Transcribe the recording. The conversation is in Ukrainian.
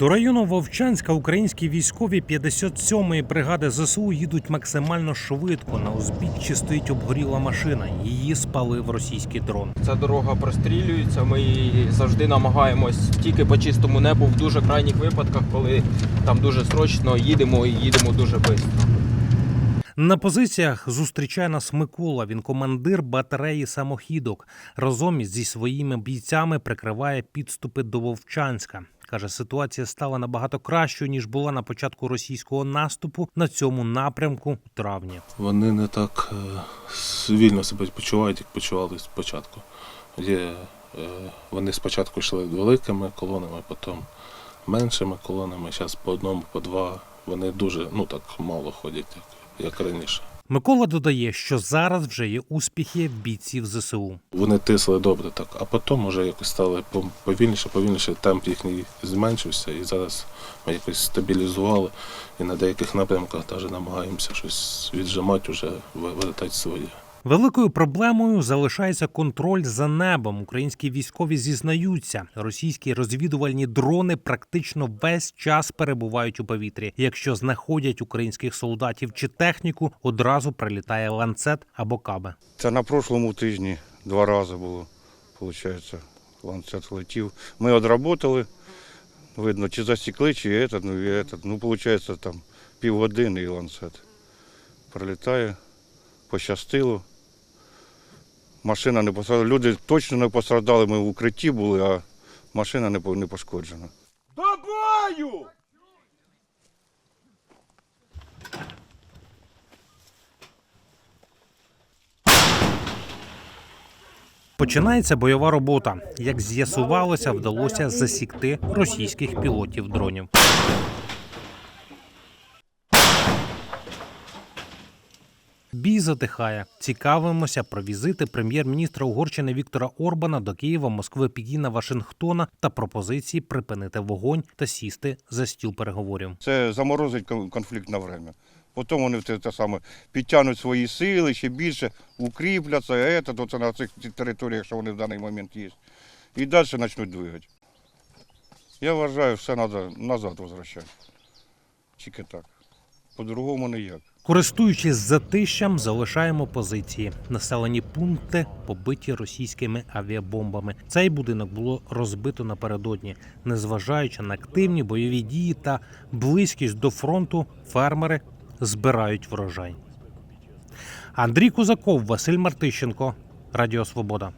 До району Вовчанська українські військові 57-ї бригади ЗСУ їдуть максимально швидко. На узбіччі стоїть обгоріла машина. Її спалив російський дрон. Ця дорога прострілюється. Ми завжди намагаємось тільки по чистому небу в дуже крайніх випадках, коли там дуже срочно їдемо і їдемо дуже швидко. На позиціях зустрічає нас Микола. Він командир батареї самохідок. Разом зі своїми бійцями прикриває підступи до Вовчанська. Каже, ситуація стала набагато кращою ніж була на початку російського наступу на цьому напрямку у травні. Вони не так е, вільно себе почувають, як почували спочатку. Є, е, вони спочатку йшли великими колонами, потім меншими колонами, зараз по одному, по два. Вони дуже ну так мало ходять, як, раніше. Микола додає, що зараз вже є успіхи бійців ЗСУ. Вони тисли добре так, а потім вже якось стали повільніше, повільніше, темп їхній зменшився, і зараз ми якось стабілізували і на деяких напрямках навіть намагаємося щось віджимати, вже вертати своє. Великою проблемою залишається контроль за небом. Українські військові зізнаються, російські розвідувальні дрони практично весь час перебувають у повітрі. Якщо знаходять українських солдатів чи техніку, одразу прилітає ланцет або кабе. Це на прошлому тижні два рази було, виходить, ланцет летів. Ми одработали, видно, чи засікли, чи этот, ну, і этот. Ну, виходить, там півгодини і ланцет прилітає, пощастило. Машина не пострадала. Люди точно не пострадали, ми в укритті були, а машина не по- не пошкоджена. Починається бойова робота. Як з'ясувалося, вдалося засікти російських пілотів дронів. Бій затихає. Цікавимося про візити прем'єр-міністра Угорщини Віктора Орбана до Києва, Москви, Пекіна, Вашингтона та пропозиції припинити вогонь та сісти за стіл переговорів. Це заморозить конфлікт на время. Потім вони те, те саме підтягнуть свої сили ще більше, укріпляться, это, то це на цих територіях, що вони в даний момент є. І далі почнуть двигати. Я вважаю, все треба назад возвращати. Тільки так. По-другому ніяк. Користуючись затищем, залишаємо позиції. Населені пункти побиті російськими авіабомбами. Цей будинок було розбито напередодні. Незважаючи на активні бойові дії та близькість до фронту, фермери збирають врожай. Андрій Кузаков, Василь Мартищенко, Радіо Свобода.